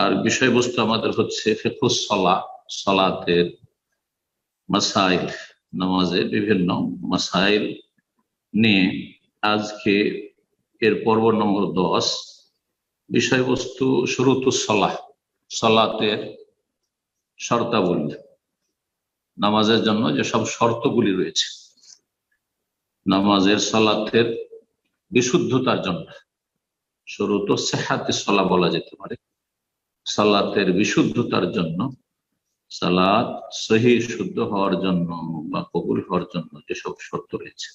আর বিষয়বস্তু আমাদের হচ্ছে ফেকুস সলা, সলাতের মাসাইল, নামাজের বিভিন্ন মাসাইল নিয়ে আজকে এর পর্ব নম্বর দশ, বিষয়বস্তু শুরুতু সলাহ, সলাতের শর্তাবলী, নামাজের জন্য যেসব শর্তগুলি রয়েছে। নামাজের সলাতের বিশুদ্ধতার জন্য শুরু তো সেহাতে সলা বলা যেতে পারে। সালাতের বিশুদ্ধতার জন্য, সালাত সহি শুদ্ধ হওয়ার জন্য বা কবুল হওয়ার জন্য যেসব শর্ত রয়েছে।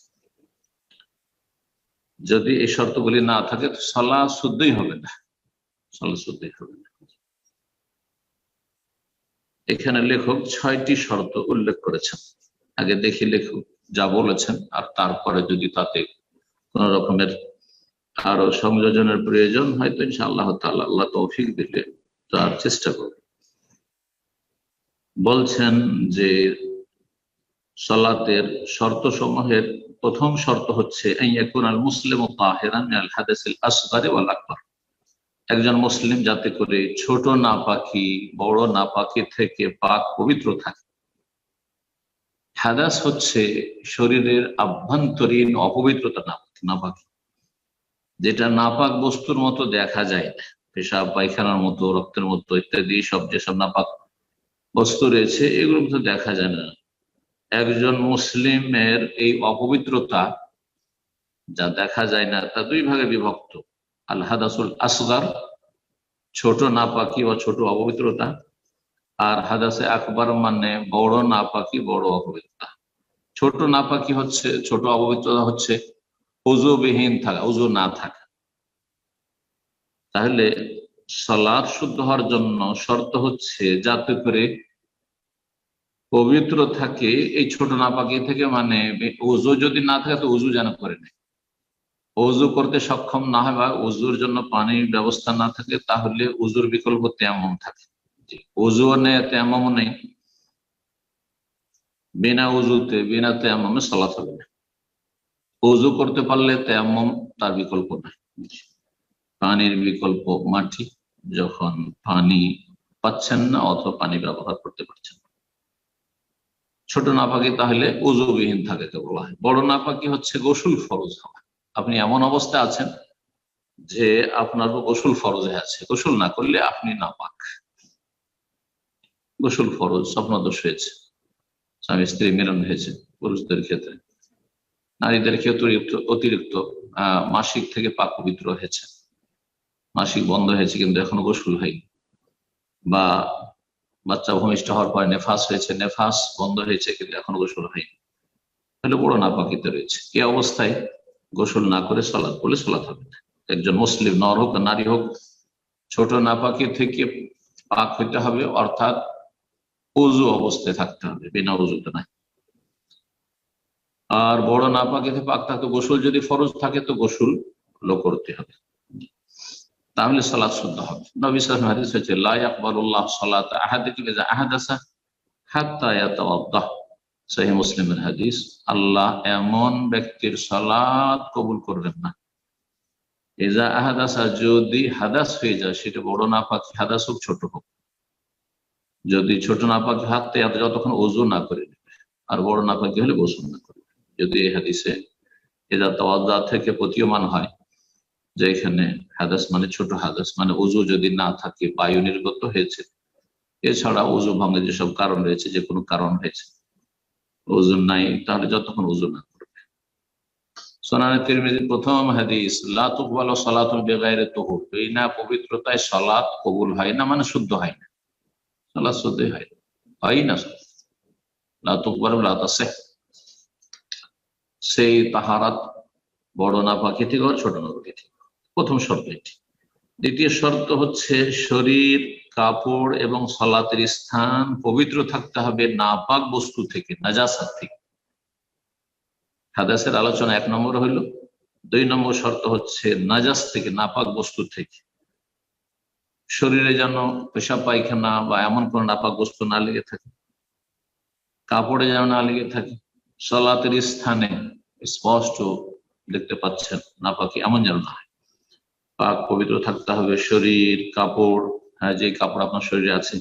যদি এই শর্তগুলি না থাকে, তো সালা শুদ্ধই হবে না। সালা শুদ্ধই হবে না। এখানে লেখক ছয়টি শর্ত উল্লেখ করেছেন। আগে দেখি লেখক যা বলেছেন, আর তারপরে যদি তাতে কোন রকমের আরও সংযোজনের প্রয়োজন হয়তো ইনশাআল্লাহ তাআলা আল্লাহ তৌফিক দিলে তার চেষ্টা করবে। বলছেন যে সলাতের শর্ত সমূহের প্রথম শর্ত হচ্ছে মুসলিম ও একজন মুসলিম যাতে করে ছোট না পাখি বড় না পাখি থেকে পাক পবিত্র থাকে। হাদাস হচ্ছে শরীরের আভ্যন্তরীণ অপবিত্রতা না পাখি যেটা নাপাক বস্তুর মতো দেখা যায় না। পেশাব, পায়খানার মতো, রক্তের মতো ইত্যাদি, সব যেসব নাপাক বস্তু রয়েছে, এগুলো তো দেখা যায় না। একজন মুসলিমের এই অপবিত্রতা যা দেখা যায় না, তা দুই ভাগে বিভক্ত। আল হাদাসুল আসগার, ছোট নাপাকি বা ছোট অপবিত্রতা, আর হাদাসে আকবর মানে বড় নাপাকি, বড় অপবিত্রতা। ছোট নাপাকি হচ্ছে, ছোট অপবিত্রতা হচ্ছে উজুবিহীন থাকা, উজু না থাকা। তাহলে সালাদ শুদ্ধ হওয়ার জন্য শর্ত হচ্ছে যাতে করে পবিত্র থাকে এই ছোট নাপাকি থেকে মানে উজু যদি না থাকে তো উজু যেন করে নেয়। উজু করতে সক্ষম না হয় বা উজুর জন্য পানির ব্যবস্থা না থাকে তাহলে উজুর বিকল্প তেমন থাকে। উজু নেই তেমন নেই। বিনা উজুতে বিনা তেমন সলাৎ হবে না। উজু করতে পারলে তেমন তার বিকল্প নাই। পানির বিকল্প মাটি যখন পানি পাচ্ছেন না অথবা পানি ব্যবহার করতে পারছেন ছোট নাপাকি তাহলে উজুবিহীন থাকে বলা হয়। বড় নাপাকি হচ্ছে গোসুল ফরজ হওয়া। আপনি এমন অবস্থা আছেন যে আপনার গোসুল ফরজে আছে। গোসল না করলে আপনি নাপাক। গোসল ফরজ, স্বপ্নদোষ হয়েছে। স্বামী, স্ত্রী মিলন হয়েছে পুরুষদের ক্ষেত্রে। নারীদের ক্ষেত্রে অতিরিক্ত, আহ, মাসিক থেকে পাক পবিত্র হয়েছে। মাসিক বন্ধ হয়েছে কিন্তু এখনও গোসল হয়নি। বা বাচ্চা ভূমিষ্ঠ হওয়ার পরে নেফাস হয়েছে, নেফাস বন্ধ হয়েছে কিন্তু এখনও গোসল হয়নি। তাহলে বড় নাপাকিতে রয়েছে। এ অবস্থায় গোসল না করে সলাৎ বলে সলাৎ হবে না। একজন মুসলিম নর হোক নারী হোক, ছোট নাপাকি থেকে পাক হইতে হবে, অর্থাৎ উজু অবস্থায় থাকতে হবে, বিনা উজুতে নাই আর বড় নাপাকিতে পাক থাকতে গোসল যদি ফরজ থাকে তো গোসল করতে হবে। তাহলে সালাদ শুদ্ধ হবে। নবী সালাম হাদিস হচ্ছে মুসলিমের হাদিস, আল্লাহ এমন ব্যক্তির সালাত কবুল করবেন না। এজা আহাদাসা যদি হাদাস হয়ে যায়, সেটা বড় না পাখি হাদাস হোক, ছোট হোক। যদি ছোট না পাখি হাতে যতক্ষণ ওজু না করে নেবে, আর বড় না পাখি হলে গোসল না করবে যদি এই হাদিসে এজা তাওয়াদ্দা থেকে প্রতীয়মান হয় যে এখানে হাদাস মানে ছোট হাদাস মানে উজু যদি না থাকে, বায়ু নির্গত হয়েছে। এছাড়া উজু ভাঙে যেসব কারণ রয়েছে, যে কোনো কারণ হয়েছে ওজন নাই, তাহলে যতক্ষণ ওজন না করবে। সোনানি তিরমিজি প্রথম হাদিস লাতুকবাল সালাতুল বেগাইরে তহুর এই না পবিত্রতায় সালাত কবুল হয় না মানে শুদ্ধ হয় না। সালাত শুদ্ধ হয় হয় না লাতুকবাল লাতাসে সেই তাহারাত বড় না পাখি থেকে ছোট না পাখি প্রথম শর্ত এটি। দ্বিতীয় শর্ত হচ্ছে শরীর, কাপড় এবং সলাতের স্থান পবিত্র থাকতে হবে নাপাক বস্তু থেকে নাজাসার থেকে। হাদাসের আলোচনা এক নম্বর হইল। দুই নম্বর শর্ত হচ্ছে নাজাস থেকে, নাপাক বস্তু থেকে। শরীরে যেন পেশা পায়খানা বা এমন কোন নাপাক বস্তু না লেগে থাকে, কাপড়ে যেন না লেগে থাকে, সলাতের স্থানে স্পষ্ট দেখতে পাচ্ছেন নাপাকি এমন যেন না পাক পবিত্র থাকতে হবে, শরীর, কাপড় হ্যাঁ যে কাপড় আপনার শরীরে আছে,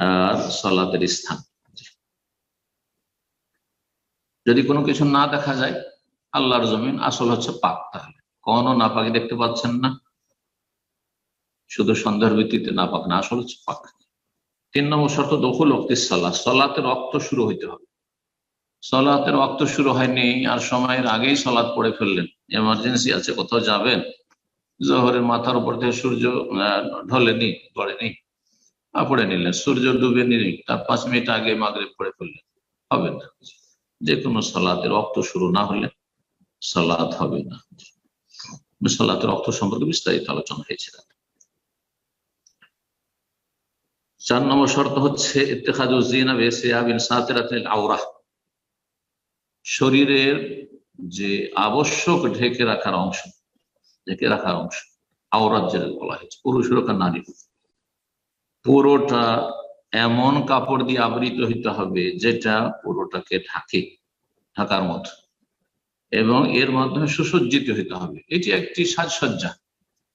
আর সলাতের স্থান। যদি কোনো কিছু না দেখা যায়, আল্লাহর জমিন, আসল হচ্ছে পাক তাহলে। কোনো না পাকি দেখতে পাচ্ছেন না, শুধু সন্দেহের ভিত্তিতে না পাক না, আসল হচ্ছে পাক। তিন নম্বর শর্ত, দখল অক্তি সলাহ সলাতের রক্ত শুরু হইতে হবে। সলাতের রক্ত শুরু হয়নি, আর সময়ের আগেই সলাৎ পড়ে ফেললেন। এমার্জেন্সি আছে, কোথাও যাবেন জহরের মাথার উপর থেকে সূর্য ঢলেনি, পড়েনি পড়ে নিলেন। সূর্য ডুবে নিলেন, তার পাঁচ মিনিট আগে মাগরে পড়ে ফেললেন। হবে না। যে কোনো সলাতের রক্ত শুরু না হলে সলাৎ হবে না। সলাতের রক্ত সম্পর্কে বিস্তারিত আলোচনা হয়েছে চার নম্বর শর্ত হচ্ছে শরীরের যে আবশ্যক ঢেকে রাখার অংশ ঢেকে রাখার অংশ? আওরাত যেটা বলা হয়েছে, পুরুষ হোক আর নারী পুরোটা এমন কাপড় দিয়ে আবৃত হইতে হবে যেটা পুরোটাকে ঢাকে, ঢাকার মতো। এবং এর মাধ্যমে সুসজ্জিত হইতে হবে। এটি একটি সাজসজ্জা।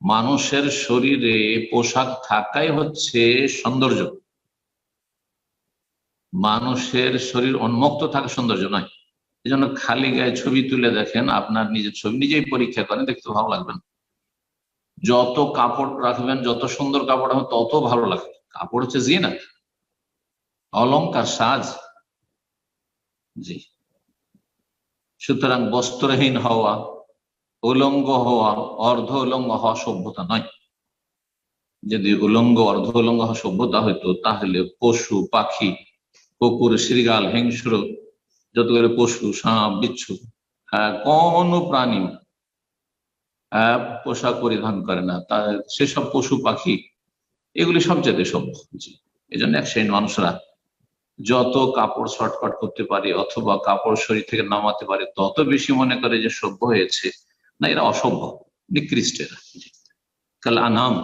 মানুষের শরীরে পোশাক থাকাই হচ্ছে সৌন্দর্য। মানুষের শরীর উন্মুক্ত থাকা সৌন্দর্য নয়। এই জন্য খালি গায়ে ছবি তুলে দেখেন, আপনার নিজের ছবি নিজেই পরীক্ষা করেন, দেখতে ভালো লাগবে না। যত কাপড় রাখবেন, যত সুন্দর কাপড় হবে তত ভালো লাগবে। কাপড় হচ্ছে জিনা অলঙ্কার সাজ। জি। সুতরাং বস্ত্রহীন হওয়া, উলঙ্গ হওয়া, অর্ধ উলঙ্গ হওয়া সভ্যতা নয়। যদি উলঙ্গ, অর্ধ উলঙ্গ হওয়া সভ্যতা হইতো, তাহলে পশু, পাখি, কুকুর শ্রীগাল হিংস্র যতগুলো পশু, সাপ, বিচ্ছু কোন প্রাণী পোশাক পরিধান করে না। তা সেসব পশু পাখি, এগুলি সবচেয়ে সভ্য। এই জন্য এক শ্রেণির মানুষরা যত কাপড় শর্টকাট করতে পারে অথবা কাপড় শরীর থেকে নামাতে পারে, তত বেশি মনে করে যে সভ্য হয়েছে। না, এরা অসভ্য, নিকৃষ্ট এরা। কাল আনাম,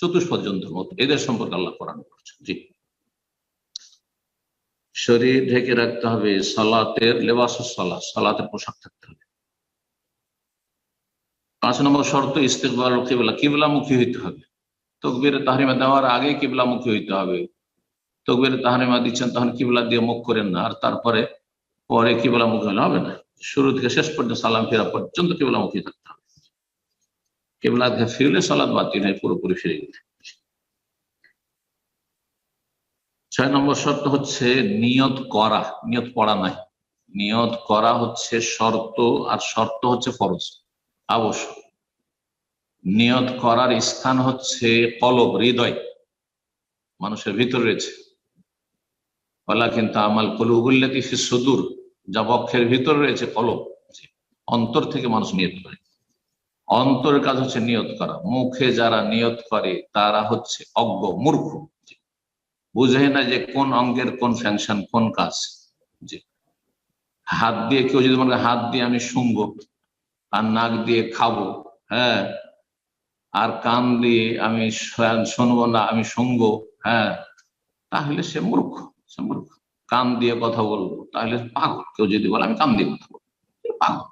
চতুষ্পদ জন্তুর মতো, এদের সম্পর্কে আল্লাহ কোরআন করছেন জি। শরীর ঢেকে রাখতে হবে, সালাতের, লেবাস সালা সালাতের পোশাক থাকতে হবে। পাঁচ নম্বর শর্ত ইস্তেকবার কিবলা। কিবলামুখী হইতে হবে। তকবির তাহরিমা দেওয়ার আগে কিবলামুখী হইতে হবে। তকবির তাহরিমা দিচ্ছেন, তখন কিবলা দিয়ে মুখ করেন না, আর তারপরে, পরে কিবলা মুখী হলে হবে না। শুরু থেকে শেষ পর্যন্ত সালাম ফেরা পর্যন্ত কিবলামুখী থাকতে হবে। কেবলা ফিরলে সালাদ বাতিল হয় পুরোপুরি ফিরে গেলে ছয় নম্বর শর্ত হচ্ছে নিয়ত করা, নিয়ত পড়া নাই নিয়ত করা হচ্ছে শর্ত আর শর্ত হচ্ছে ফরজ, আবশ্যক। নিয়ত করার স্থান হচ্ছে কলব, হৃদয়, মানুষের ভিতর রয়েছে। বলা কিন্তু আমাল কলুবুল্লাতি সুদূর, যা বক্ষের ভিতর রয়েছে কলব অন্তর থেকে মানুষ নিয়ত করে। অন্তরের কাজ হচ্ছে নিয়ত করা। মুখে যারা নিয়ত করে, তারা হচ্ছে অজ্ঞ, মূর্খ। বুঝে না যে কোন অঙ্গের কোন ফ্যাংশন কোন কাজ। যে হাত দিয়ে কেউ যদি মনে হাত দিয়ে আমি শুনব, আর নাক দিয়ে খাব হ্যাঁ আর কান দিয়ে আমি শুনব না, আমি শুনব হ্যাঁ তাহলে সে মূর্খ সে মূর্খ। কান দিয়ে কথা বলব, তাহলে পাগল। কেউ যদি বলে, আমি কান দিয়ে কথা বলব পাগল।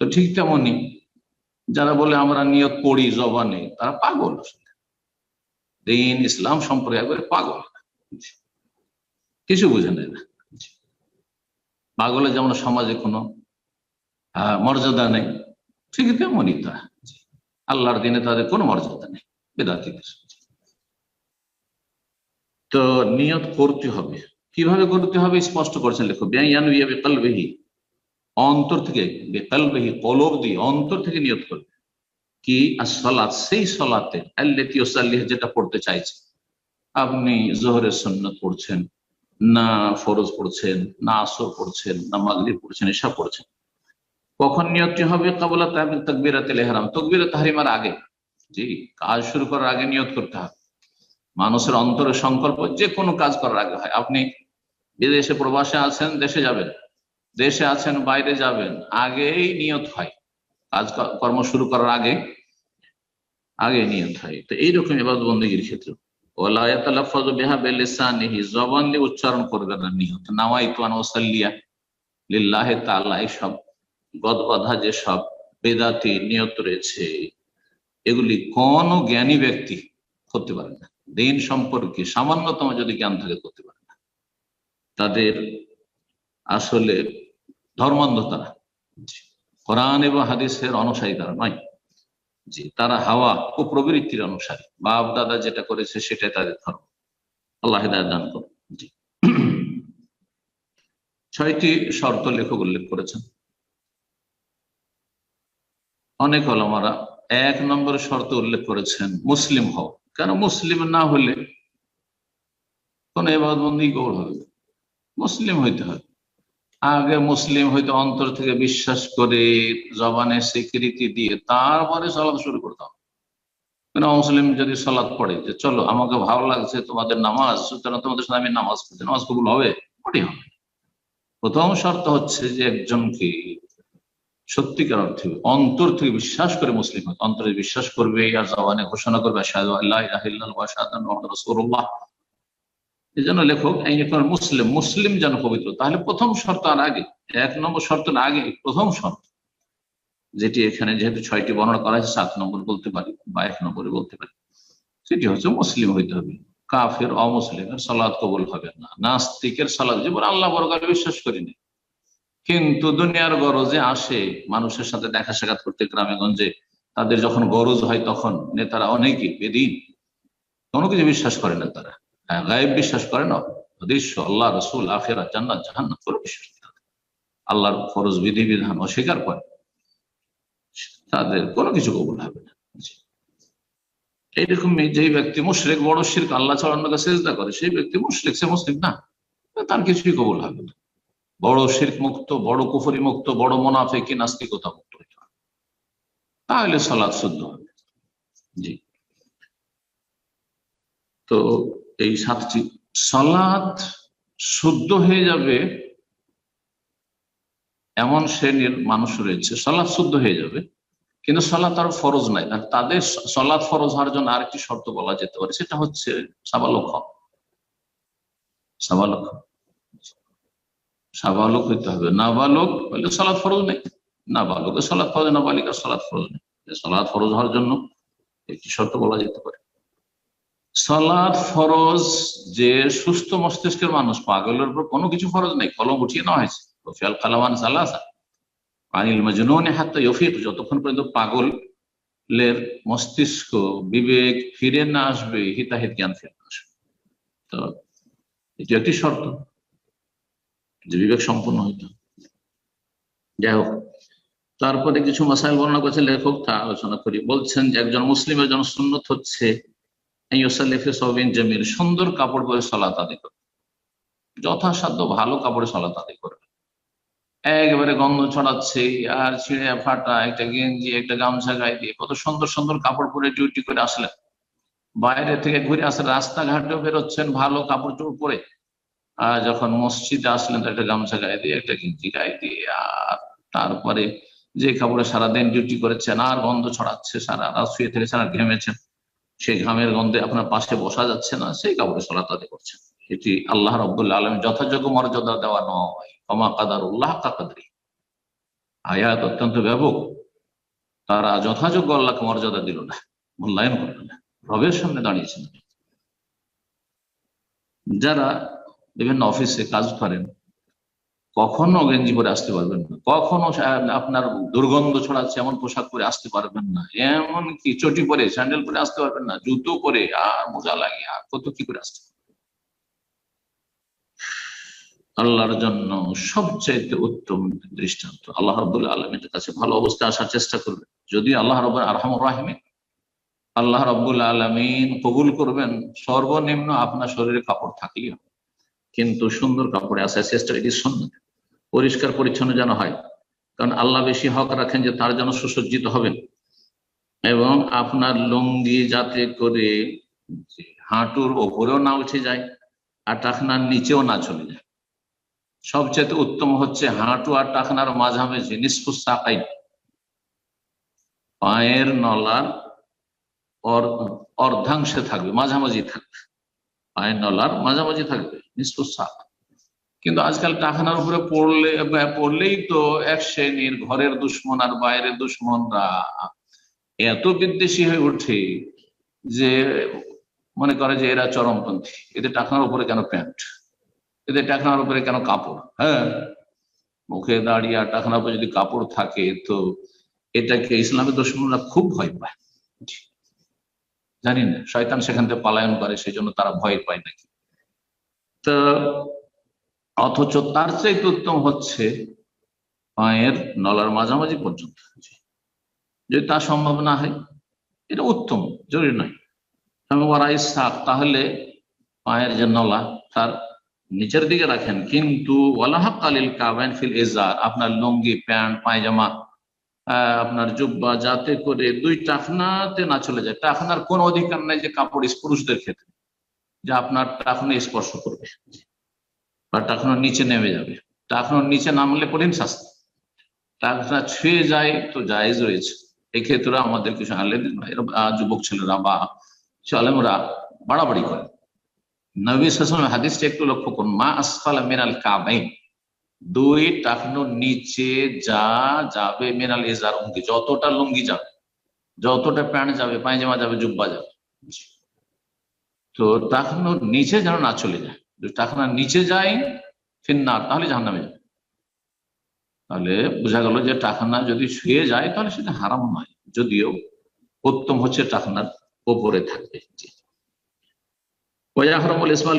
তো ঠিক তেমনই যারা বলে, আমরা নিয়ত পড়ি জবানে তারা পাগল দিন ইসলাম সম্প্রদায় একবারে পাগল। কিছু বুঝে নেয় না। পাগলের যেমন সমাজে কোনো মর্যাদা নেই, ঠিক তেমনই তা। আল্লাহর দিনে তাদের কোনো মর্যাদা নেই বেদাতিদের তো নিয়ত করতে হবে। কীভাবে করতে হবে স্পষ্ট করছেন লেখক বেহি অন্তর থেকে, বেকালবেহি কলব দিয়ে অন্তর থেকে নিয়ত করবে। কি? আর সলাৎ, সেই সলাতে যেটা পড়তে চাইছে আপনি জোহরের সন্ন্যত পড়ছেন, না ফরজ পড়ছেন, না আসর পড়ছেন, না মাগরিব পড়ছেন, এসব পড়ছেন। কখন নিয়তটি হবে? কাবলা তকবিরাতে লেহরাম তকবিরা তাহারিমার আগে। জি, কাজ শুরু করার আগে নিয়ত করতে হবে। মানুষের অন্তরের সংকল্প যে কোনো কাজ করার আগে হয়। আপনি বিদেশে প্রবাসে আছেন, দেশে যাবেন। দেশে আছেন, বাইরে যাবেন, আগেই নিয়ত হয়। কাজ কর্ম শুরু করার আগে আগে নিয়ত হয়। তো এইরকম এবার বন্দীগীর ক্ষেত্রে জবান উচ্চারণ করবে না নিহত। নাওয়াই তুয়ান ওসাল্লিয়া লিল্লাহ তাল্লাহ সব গদবাধা যে সব বেদাতি নিয়ত রয়েছে, এগুলি কোন জ্ঞানী ব্যক্তি করতে পারে না। দিন সম্পর্কে সামান্যতম যদি জ্ঞান থাকে, করতে পারে না। তাদের আসলে ধর্মান্ধ তারা। কোরআন এবং হাদিসের অনুসারী তারা নয়। জি তারা হাওয়া ও প্রবৃত্তির অনুসারী। বাপ, দাদা যেটা করেছে সেটাই তাদের ধর্ম। আল্লাহ দান করুন। জি। ছয়টি শর্ত লেখক উল্লেখ করেছেন। অনেক অলমারা এক নম্বর শর্ত উল্লেখ করেছেন, মুসলিম হও। কেন মুসলিম না হলে কোন এবার এবাদবন্দি গৌর হবে মুসলিম হইতে হবে। আগে মুসলিম হয়তো অন্তর থেকে বিশ্বাস করে জবানে স্বীকৃতি দিয়ে তারপরে সলাৎ শুরু করতে হবে কেন মুসলিম যদি সলাৎ পড়ে যে, চলো, আমাকে ভালো লাগছে তোমাদের নামাজ, সুতরাং তোমাদের সাথে আমি নামাজ পড়ছি। নামাজ কবুল হবে? হবে প্রথম শর্ত হচ্ছে যে, একজনকে সত্যিকার অর্থে অন্তর থেকে বিশ্বাস করে মুসলিম অন্তরে বিশ্বাস করবে আর জবানে ঘোষণা করবে, আশহাদু এই জন্য লেখক মুসলিম মুসলিম যেন পবিত্র। তাহলে প্রথম শর্ত আর আগে, এক নম্বর শর্ত আগে প্রথম শর্ত, যেটি এখানে যেহেতু ছয়টি বর্ণনা করা হয়েছে, সাত নম্বর বলতে পারি বা এক নম্বরে বলতে পারি, সেটি হচ্ছে মুসলিম হইতে হবে। কাফের, অমুসলিমের সালাদ কবুল হবে না। নাস্তিকের সালাদ যেমন আল্লাহ বরকার বিশ্বাস করিনি কিন্তু দুনিয়ার গরজে আসে, মানুষের সাথে দেখা সাক্ষাৎ করতে গ্রামে গঞ্জে, তাদের যখন গরজ হয় তখন নেতারা অনেকে বেদিন, কোনো কিছু বিশ্বাস করে না তারা। গায়েব বিশ্বাস করে না। দৃশ্য আল্লাহ, রসুল আখেরা জান্নাত জাহান্নাত করে বিশ্বাস আল্লাহর ফরজ বিধি বিধান অস্বীকার করে। তাদের কোনো কিছু কবুল হবে না। এইরকম যেই ব্যক্তি মুশরিক, বড় শিরক, আল্লাহ ছাড়া অন্যকে চেষ্টা করে, সেই ব্যক্তি মুশরিক, সে মুসলিম না। তার কিছুই কবুল হবে না। বড় শির্ক মুক্ত, বড় কুফরি মুক্ত, বড় মোনাফেকি, নাস্তিকতা মুক্ত তাহলে সালাদ শুদ্ধ হবে। জি। তো এই সাতটি সালাদ শুদ্ধ হয়ে যাবে, এমন শ্রেণির মানুষ রয়েছে সালাদ শুদ্ধ হয়ে যাবে। কিন্তু সলাৎ আর ফরজ নাই। আর তাদের সলাৎ ফরজ হওয়ার জন্য আরেকটি শর্ত বলা যেতে পারে, সেটা হচ্ছে সাবালক। সাবালক। সাবালক হইতে হবে। নাবালক বলে সলাৎ ফরজ নেই। নাবালক। সলাৎ ফরজ নাবালিকার সলাৎ ফরজ নেই। সলাৎ ফরজ হওয়ার জন্য একটি শর্ত বলা যেতে পারে। সলাৎ ফরজ যে সুস্থ মস্তিষ্কের মানুষ, পাগলের উপর কোনো কিছু ফরজ নেই, কলম উঠিয়ে নেওয়া হয়েছে। রফিয়াল কালামান সালাসা। আনিল মজনুন ইফিক যতক্ষণ পর্যন্ত পাগলের মস্তিষ্ক বিবেক ফিরে না আসবে, হিতাহিত জ্ঞান ফিরে না আসবে। তো এটি একটি শর্ত যে বিবেক সম্পন্ন হইতে। যাই হোক, তারপরে কিছু মাসাইল বর্ণনা করেছে লেখক, তা আলোচনা করি। বলছেন যে একজন মুসলিমের জন্য সুন্নত হচ্ছে জমির সুন্দর কাপড় পরে সলাত আদি করবে। যথাসাধ্য ভালো কাপড়ে সলাত আদি করবে। একেবারে গন্ধ ছড়াচ্ছে, আর ছিঁড়ে ফাটা, একটা গেঞ্জি, একটা গামছা গায়ে দিয়ে কত সুন্দর সুন্দর কাপড় পরে ডিউটি করে আসলেন। বাইরে থেকে ঘুরে আসলেন রাস্তাঘাটেও বেরোচ্ছেন ভালো কাপড় চোপড় পরে। আর যখন মসজিদে আসলেন একটা গামছা গায়ে দিয়ে, একটা গেঞ্জি গায়ে দিয়ে, আর তারপরে যে কাপড়ে সারাদিন ডিউটি করেছেন, আর গন্ধ ছড়াচ্ছে, সারা রাত শুয়ে থেকে সারা ঘেমেছেন। সেই ঘামের গন্ধে আপনার পাশে বসা যাচ্ছে না, সেই কাপড়ে সলাত আদি করছেন। এটি আল্লাহ রব্দুল্লাহ আলম যথাযোগ্য মর্যাদা দেওয়া নয়। কমা কাদার উল্লাহ কাকাদরি। আয়াত অত্যন্ত ব্যাপক। তারা যথাযোগ্য আল্লাহকে মর্যাদা দিল না, মূল্যায়ন করল না, রবের সামনে দাঁড়িয়েছেন। যারা বিভিন্ন অফিসে কাজ করেন কখনো গেঞ্জি পরে আসতে পারবেন না। কখনো আপনার দুর্গন্ধ ছড়াচ্ছে, এমন পোশাক পরে আসতে পারবেন না। এমন কি চটি পরে, স্যান্ডেল পরে আসতে পারবেন না, জুতো পরে, আর মোজা লাগে, আর কত কি করে আসতে আল্লাহর জন্য সবচাইতে উত্তম দৃষ্টান্ত। আল্লাহ রবুল্লা আলমের কাছে ভালো অবস্থায় আসার চেষ্টা করবে যদি আল্লাহ রব আরহাম রাহিমে আল্লাহ রব্বুল আলমিন কবুল করবেন, সর্বনিম্ন আপনার শরীরে কাপড় থাকলেই হবে। কিন্তু সুন্দর কাপড়ে আসার চেষ্টা, এটি সন্ন্যত পরিষ্কার পরিচ্ছন্ন যেন হয়। কারণ আল্লাহ বেশি হক রাখেন যে তার যেন সুসজ্জিত হবেন। এবং আপনার লুঙ্গি যাতে করে হাঁটুর ওপরেও না উঠে যায় আর টাকনার নিচেও না চলে যায়। সবচেয়ে উত্তম হচ্ছে হাঁটু আর টাকনার মাঝামাঝি নিষ্পুষ সাকাই পায়ের নলার অর্ধাংশে থাকবে, মাঝামাঝি থাকবে। পায়ের নলার মাঝামাঝি থাকবে, নিষ্পুষ কিন্তু আজকাল টাকানার উপরে পড়লে পড়লেই তো এক শ্রেণির ঘরের দুশ্মন আর বাইরের দুশ্মনরা এত বিদ্বেষী হয়ে ওঠে যে মনে করে যে এরা চরমপন্থী। এদের টাকার উপরে কেন প্যান্ট? এদের টাকার উপরে কেন কাপড়? হ্যাঁ? মুখে দাঁড়িয়ে আর টাকার উপরে যদি কাপড় থাকে তো এটাকে ইসলামের দুশ্মনরা খুব ভয় পায়। জানি না, শয়তান সেখান থেকে পালায়ন করে সেই জন্য তারা ভয় পায় নাকি? তো অথচ তার চাইতে উত্তম হচ্ছে পায়ের নলার মাঝামাঝি পর্যন্ত যদি তা সম্ভব না হয়, এটা উত্তম, জরুরি নয়। শাক তাহলে পায়ের যে নলা, তার নিচের দিকে রাখেন। কিন্তু আপনার লুঙ্গি, প্যান্ট, পায়জামা আপনার জুব্বা, যাতে করে দুই টাকনাতে না চলে যায়। টাকনার কোন অধিকার নাই যে কাপড় পুরুষদের ক্ষেত্রে, যে আপনার টাকনা স্পর্শ করবে। বা টাকনার নিচে নেমে যাবে। টাকনার নিচে নামলে কঠিন শাস্তি। টাকনা ছুঁয়ে যায় তো জায়েজ রয়েছে। এই ক্ষেত্রে আমাদের কিছু যুবক ছেলেরা বা আলেমরা বাড়াবাড়ি করে। নবী হাসলাম হাদিসটা একটু লক্ষ্য করুন। মা আসফাল মিনাল কাবাইন। দুই টাকনোর নিচে যা যাবে মিনাল এজার লুঙ্গি যতটা লুঙ্গি যাবে, যতটা প্যান্ট যাবে, পায়জামা যাবে, জুব্বা যাবে। তো টাকনোর নিচে যেন না চলে যায়। টাকনার নিচে যায় ফিন্নার তাহলে জাহান নামে যাবে। তাহলে বোঝা গেল যে টাকনা যদি শুয়ে যায়, তাহলে সেটা হারাম নয়। যদিও উত্তম হচ্ছে টাকনার ওপরে থাকবে। ইসমাল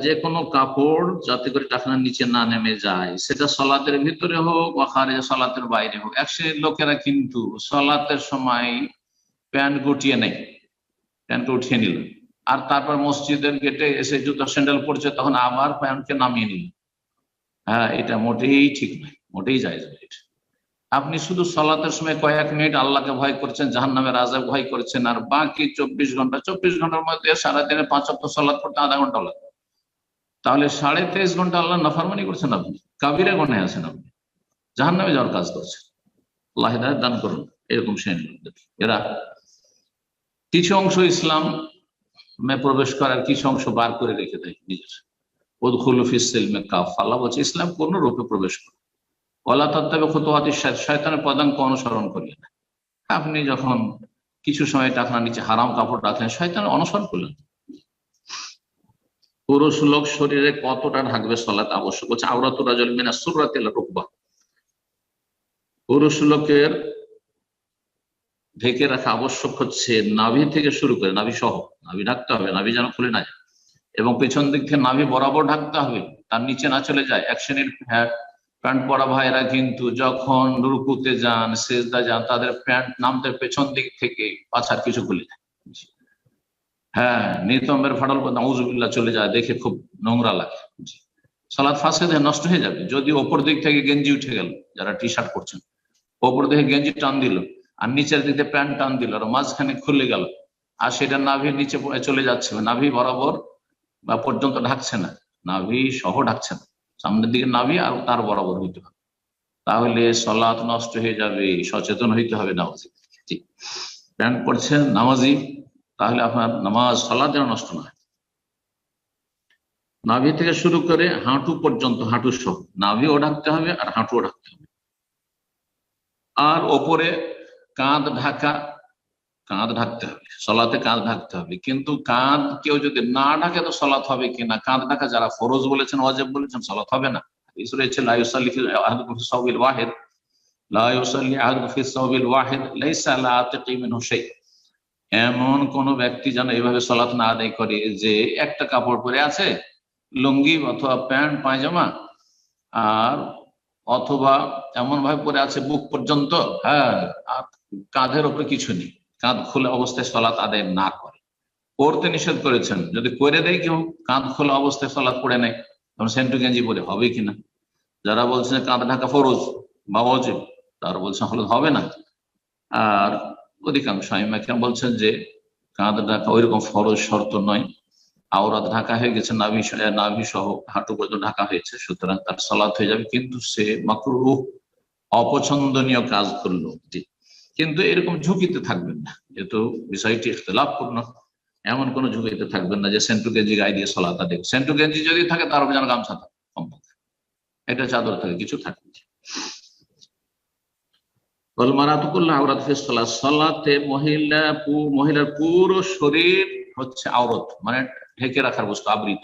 যে কোনো কাপড় যাতে করে টাকনার নিচে না নেমে যায়, সেটা সলাতের ভিতরে হোক বা সলাতের বাইরে হোক এক লোকেরা কিন্তু সলাতের সময় প্যান্ট গুটিয়ে নেয়। প্যান্ট উঠিয়ে নিল। আর তারপর মসজিদের গেটে এসে জুতো স্যান্ডেল পড়ছে তখন আবার প্যান্টকে নামিয়ে নিল। হ্যাঁ এটা মোটেই ঠিক নয়, মোটেই যায় এটা। আপনি শুধু সলাতের সময় কয়েক মিনিট আল্লাহকে ভয় করছেন জাহান নামে রাজা ভয় করছেন, আর বাকি চব্বিশ ঘণ্টা, চব্বিশ ঘণ্টার মধ্যে সারাদিনে পাঁচ অক্ট সলাদ করতে আধা ঘণ্টা লাগবে তাহলে সাড়ে তেইশ ঘণ্টা আল্লাহ নফারমানি করছেন আপনি, কাবিরে গণে আছেন আপনি। জাহান নামে যাওয়ার কাজ করছেন। আল্লাহ দান করুন, এরকম শ্রেণি এরা কিছু অংশ ইসলাম প্রবেশ করার কিছু অংশ বার করে রেখে দেয় নিজের? ইসলাম কোন রূপে প্রবেশ করে। ওলা তত্ত্বে খতুয়াতির শয়তানের পদাঙ্ক অনুসরণ করিয়ে না। আপনি যখন কিছু সময় টাকার নিচে হারাম কাপড় রাখলেন, শয়তান অনুসরণ করলেন। পুরুষ লোক শরীরে কতটা ঢাকবে সলাত আবশ্যক? হচ্ছে আওরাতুরা জল মিনা সুরাতেল রুকবা। পুরুষ লোকের ঢেকে রাখা আবশ্যক হচ্ছে নাভি থেকে শুরু করে, নাভি সহ, নাভি ঢাকতে হবে, নাভি যেন খুলে না যায়। এবং পেছন দিক থেকে নাভি বরাবর ঢাকতে হবে, তার নিচে না চলে যায়। এক শ্রেণির প্যান্ট পরা ভাইরা কিন্তু যখন রুকুতে যান, সেজদা যান, তাদের প্যান্ট নামতে পেছন দিক থেকে পাছার কিছু খুলে যায়। হ্যাঁ নিতম্বের ফাটল নাউজুবিল্লাহ চলে যায়, দেখে খুব নোংরা লাগে। সালাদ ফাঁসে দেহে নষ্ট হয়ে যাবে। যদি ওপর দিক থেকে গেঞ্জি উঠে গেল, যারা টি শার্ট করছেন ওপর দিকে গেঞ্জি টান দিল আর নিচের দিকে প্যান্ট টান দিল আর মাঝখানে খুলে গেল। আর সেটা নাভির নিচে চলে যাচ্ছে নাভি বরাবর বা পর্যন্ত ঢাকছে না। নাভি সহ ঢাকছে না। সামনের দিকে নাভি আর তার বরাবর হইতে হবে। তাহলে সলাৎ নষ্ট হয়ে যাবে, সচেতন হইতে হবে নামাজি। প্যান্ট পড়ছেন নামাজি, তাহলে আপনার নামাজ সলাৎ যেন নষ্ট না হয়। নাভি থেকে শুরু করে হাঁটু পর্যন্ত, হাঁটু সহ। নাভিও ঢাকতে হবে আর হাঁটুও ঢাকতে হবে। আর ওপরে কাঁধ ঢাকা, কাঁধ ঢাকতে হবে। সলাতে কাঁধ ঢাকতে হবে। কিন্তু কাঁধ কেউ যদি না ঢাকে তো সলাৎ হবে কিনা কাঁধ ঢাকা যারা ফরজ বলেছেন অজেব বলেছেন, সলাৎ হবে না। ওয়াহেদ। এমন কোন ব্যক্তি যেন এইভাবে সলাৎ না আদায় করে যে একটা কাপড় পরে আছে, লুঙ্গি অথবা প্যান্ট, পায়জামা, আর অথবা এমন ভাবে পরে আছে বুক পর্যন্ত হ্যাঁ আর কাঁধের ওপরে কিছু নেই। কাঁধ খোলা অবস্থায় সলাৎ আদায় না করে। করতে নিষেধ করেছেন। যদি করে দেয় কেউ, কাঁধ খোলা অবস্থায় সলাৎ পড়ে নেয়। তখন সেন্টু গেঞ্জি পরে হবে কিনা যারা বলছেন কাঁধ ঢাকা ফরজ, বা অজেব তারা বলছেন হলে হবে না। আর অধিকাংশ আইমাকে বলছেন যে কাঁধ ঢাকা ওইরকম ফরজ শর্ত নয়। আওরাত ঢাকা হয়ে গেছে, নাভি নাভি সহ হাঁটু পর্যন্ত ঢাকা হয়েছে, সুতরাং তার সলাৎ হয়ে যাবে। কিন্তু সে মাকরু অপছন্দনীয় কাজ করল। কিন্তু এরকম ঝুঁকিতে থাকবেন না। যেহেতু বিষয়টি ইখতলাফপূর্ণ, এমন কোন ঝুঁকিতে থাকবেন না যে সেন্টু গেঞ্জি গায়ে দিয়ে সলাতা দেখ সেন্টু গেঞ্জি যদি থাকে, তার যেন গামছা থাকে, কমপক্ষে। একটা চাদর থাকে কিছু থাকে মহিলা মহিলার পুরো শরীর হচ্ছে আওরত মানে ঢেকে রাখার বস্তু, আবৃত।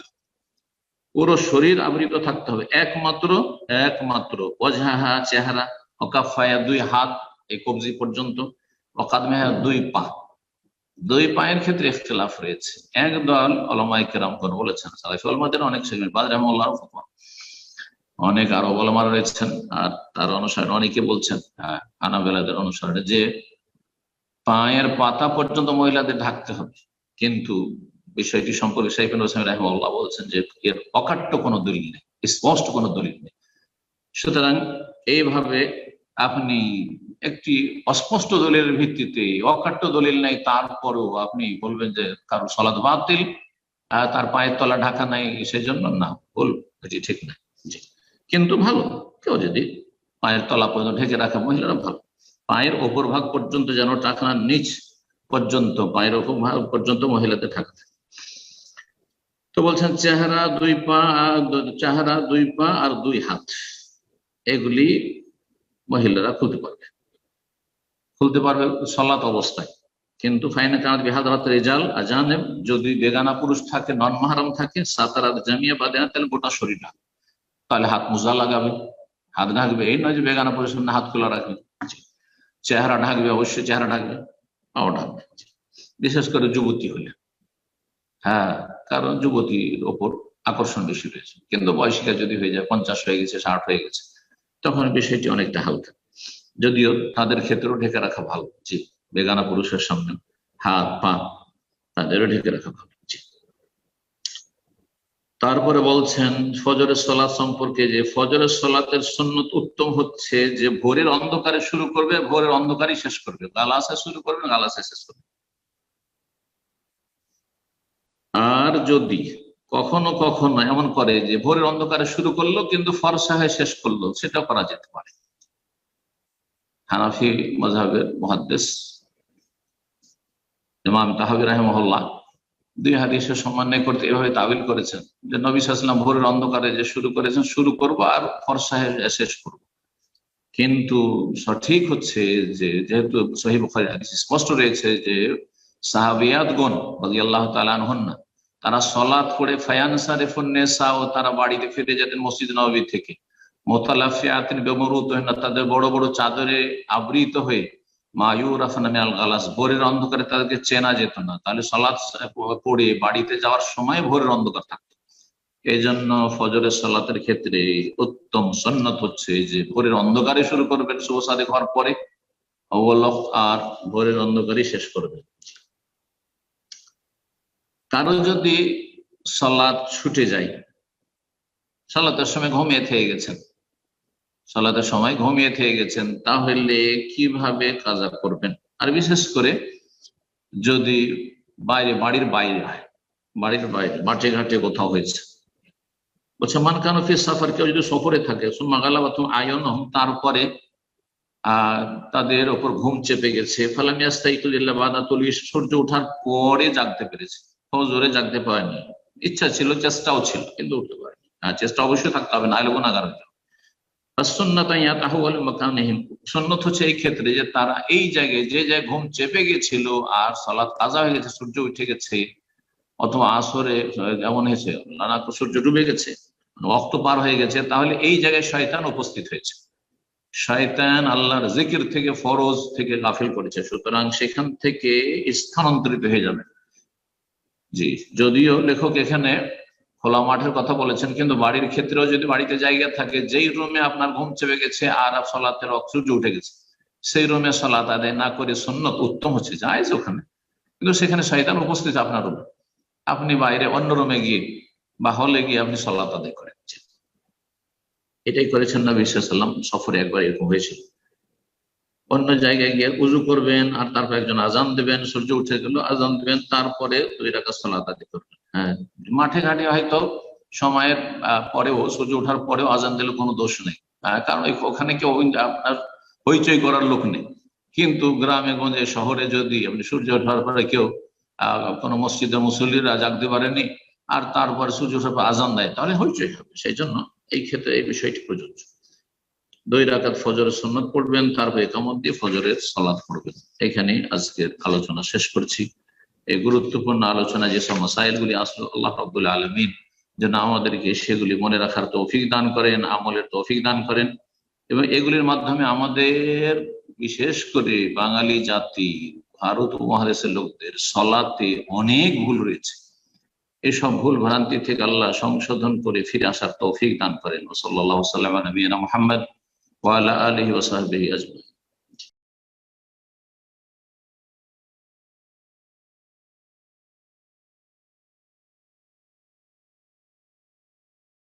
পুরো শরীর আবৃত থাকতে হবে। একমাত্র একমাত্র অজাহা চেহারা অকাফায়া দুই হাত এই কবজি পর্যন্ত অকাদমেহা দুই পা। দুই পায়ের ক্ষেত্রে ইখতলাফ রয়েছে। একদল অলমাই করে বলেছেন, সালাফি অনেক সেগমেন্ট বাদ রহমাল্লাহ অনেক আরও অলমার রয়েছেন, আর তার অনুসারে অনেকে বলছেন আনাবেলাদের অনুসারে যে পায়ের পাতা পর্যন্ত মহিলাদের ঢাকতে হবে। কিন্তু বিষয়টি সম্পর্কে সাইফুল হোসেন রাহমাল্লাহ বলছেন যে এর অকাট্য কোনো দলিল নেই, স্পষ্ট কোনো দলিল নেই। সুতরাং এইভাবে আপনি একটি অস্পষ্ট দলিলের ভিত্তিতে, অকাট্য দলিল নেই, তারপরও আপনি বলবেন যে কারও সলাদ বাতিল তার পায়ের তলা ঢাকা নাই সেই জন্য না বল এটি ঠিক না। কিন্তু ভালো, কেউ যদি পায়ের তলা পর্যন্ত ঢেকে রাখে, মহিলারা ভালো। পায়ের ওপর ভাগ পর্যন্ত যেন টাকার নিচ পর্যন্ত, পায়ের ওপর ভাগ পর্যন্ত মহিলাদের ঢাকা থাকে। তো বলছেন, চেহারা দুই পা, চেহারা দুই পা আর দুই হাত, এগুলি মহিলারা খুলতে পারবে। খুলতে পারবে সলাত অবস্থায়। কিন্তু ফাইনা কাঁদ বিহাদারাত রেজাল আজানেব যদি বেগানা পুরুষ থাকে নন মাহারাম থাকে, সাতারাত জামিয়া বাদে না, তাহলে গোটা শরীর তাহলে হাত মোজা লাগাবে, হাত ঢাকবে, এই নয় যে বেগানা পুরুষ হাত খোলা রাখবে। চেহারা ঢাকবে, অবশ্যই চেহারা ঢাকবে, পাও ঢাকবে। বিশেষ করে যুবতী হলে। হ্যাঁ কারণ যুবতীর ওপর আকর্ষণ বেশি রয়েছে। কিন্তু বয়সিকা যদি হয়ে যায়, পঞ্চাশ হয়ে গেছে, ষাট হয়ে গেছে, তখন বিষয়টি অনেকটা হালকা। যদিও তাদের ক্ষেত্রেও ঢেকে রাখা ভালো, জি। বেগানা পুরুষের সামনে হাত, পা, তাদেরও ঢেকে রাখা ভালো তারপরে বলছেন, ফজরের সলাৎ সম্পর্কে যে ফজরের সলাতের সন্ন্যত উত্তম হচ্ছে যে ভোরের অন্ধকারে শুরু করবে, ভোরের অন্ধকারই শেষ করবে। গালাসে শুরু করবে, গালাসে শেষ করবে। আর যদি কখনো কখনো এমন করে যে ভোরের অন্ধকারে শুরু করল, কিন্তু ফরসা হয়ে শেষ করল সেটা করা যেতে পারে। হানাফি মজাহের মহাদ্দেশ ইমাম তাহাবি রাহেমহল্লা দুই হাদিসের সম্মান্য করতে এভাবে তাবিল করেছেন যে নবী সাল্লাম ভোরের অন্ধকারে যে শুরু করেছেন, শুরু করব আর ফরসা শেষ করব। কিন্তু সঠিক হচ্ছে যে, যেহেতু হাদিস স্পষ্ট রয়েছে যে সাহাবিয়াত গণ রাজি আল্লাহ তালানহন্না তারা সলাৎ করে ফায়ানসারেফুন্নেসা ও তারা বাড়িতে ফিরে যেতেন মসজিদ নবী থেকে। মোতালাফিয়াতিন বেমরুত তাদের বড় বড় চাদরে আবৃত হয়ে মায়ুর আফনামে আল গালাস, ভোরের অন্ধকারে তাদেরকে চেনা যেত না। তাহলে সলাৎ পড়ে বাড়িতে যাওয়ার সময় ভোরের অন্ধকার থাকতো। এই জন্য ফজরের সলাতের ক্ষেত্রে উত্তম সন্ন্যত হচ্ছে যে ভোরের অন্ধকারে শুরু করবেন, শুভ সাদে হওয়ার পরে অবলক আর ভোরের অন্ধকারই শেষ করবেন। কারও যদি সলাদ ছুটে যায়, সলাতের সময় ঘুমিয়ে থেকে গেছেন সলাতের সময় ঘুমিয়ে থেকে গেছেন, তাহলে কীভাবে কাজা করবেন? আর বিশেষ করে যদি বাইরে, বাড়ির বাইরে হয়, বাড়ির বাইরে, মাঠে ঘাটে কোথাও হয়েছে। বলছে, মান কানো ফির সাফার কেউ যদি সফরে থাকে সুমাগালা বা তুমি আয়ন তারপরে তাদের ওপর ঘুম চেপে গেছে। সূর্য ওঠার পরে জাগতে পেরেছে। জোরে জাগতে পারেনি। ইচ্ছা ছিল, চেষ্টাও ছিল, কিন্তু উঠতে পারেনি। হ্যাঁ চেষ্টা অবশ্যই থাকতে হবে না হলে গুণাগার সন্ন্যত হচ্ছে এই ক্ষেত্রে যে তারা এই জায়গায় যে জায়গায় ঘুম চেপে গেছিল আর সলাৎ কাজা হয়ে গেছে, সূর্য উঠে গেছে, অথবা আসরে, যেমন হয়েছে, নানা সূর্য ডুবে গেছে, রক্ত পার হয়ে গেছে, তাহলে এই জায়গায় শয়তান উপস্থিত হয়েছে। শয়তান আল্লাহর জিকির থেকে ফরজ থেকে গাফিল করেছে, সুতরাং সেখান থেকে স্থানান্তরিত হয়ে যাবে। জি, যদিও লেখক এখানে খোলা মাঠের কথা বলেছেন, কিন্তু বাড়ির ক্ষেত্রেও যদি বাড়িতে জায়গা থাকে, যেই রুমে আপনার ঘুম চেপে গেছে, আর সলাতের সূর্য উঠে গেছে, সেই রুমে সলাত আদায় না করে সন্ন্যত উত্তম হচ্ছে যায় ওখানে। কিন্তু সেখানে শয়তান উপস্থিত আপনার রুমে। আপনি বাইরে অন্য রুমে গিয়ে বা হলে গিয়ে আপনি সলাত আদায় করেন। এটাই করেছেন না বিশ্বাসাল্লাম সফরে একবার এরকম হয়েছিল। অন্য জায়গায় গিয়ে উজু করবেন আর তারপর একজন আজান দেবেন, সূর্য উঠে গেল আজান দেবেন, তারপরে দুই রাখা সলাত আদি করবেন। মাঠে ঘাটে হয়তো সময়ের পরেও, সূর্য ওঠার পরেও আজান দিলে কোনো দোষ নেই। কারণ ওখানে কেউ আপনার হইচই করার লোক নেই। কিন্তু গ্রামে, গঞ্জে, শহরে যদি আপনি সূর্য ওঠার পরে কেউ কোনো মসজিদের মুসল্লিরা জাগতে পারেনি আর তারপর সূর্য পর আজান দেয়, তাহলে হইচই হবে। সেই জন্য এই ক্ষেত্রে এই বিষয়টি প্রযোজ্য। দুই রাকাত ফজরের সন্ন্যত পড়বেন, তারপর একামত দিয়ে ফজরের সলাদ পড়বেন। এখানে আজকের আলোচনা শেষ করছি। এই গুরুত্বপূর্ণ আলোচনা যেসব মাসাইলগুলি আসলো, আল্লাহ রব্বুল আলমিন যেন আমাদেরকে সেগুলি মনে রাখার তৌফিক দান করেন, আমলের তৌফিক দান করেন এবং এগুলির মাধ্যমে আমাদের বিশেষ করে বাঙালি জাতি, ভারত উপমহাদেশের লোকদের সলাতে অনেক ভুল রয়েছে। এসব ভুল ভ্রান্তি থেকে আল্লাহ সংশোধন করে ফিরে আসার তৌফিক দান করেন। সাল্লাহ সাল্লাম মোহাম্মদ ওয়ালা আলহি ওসাহবিহি আজমাই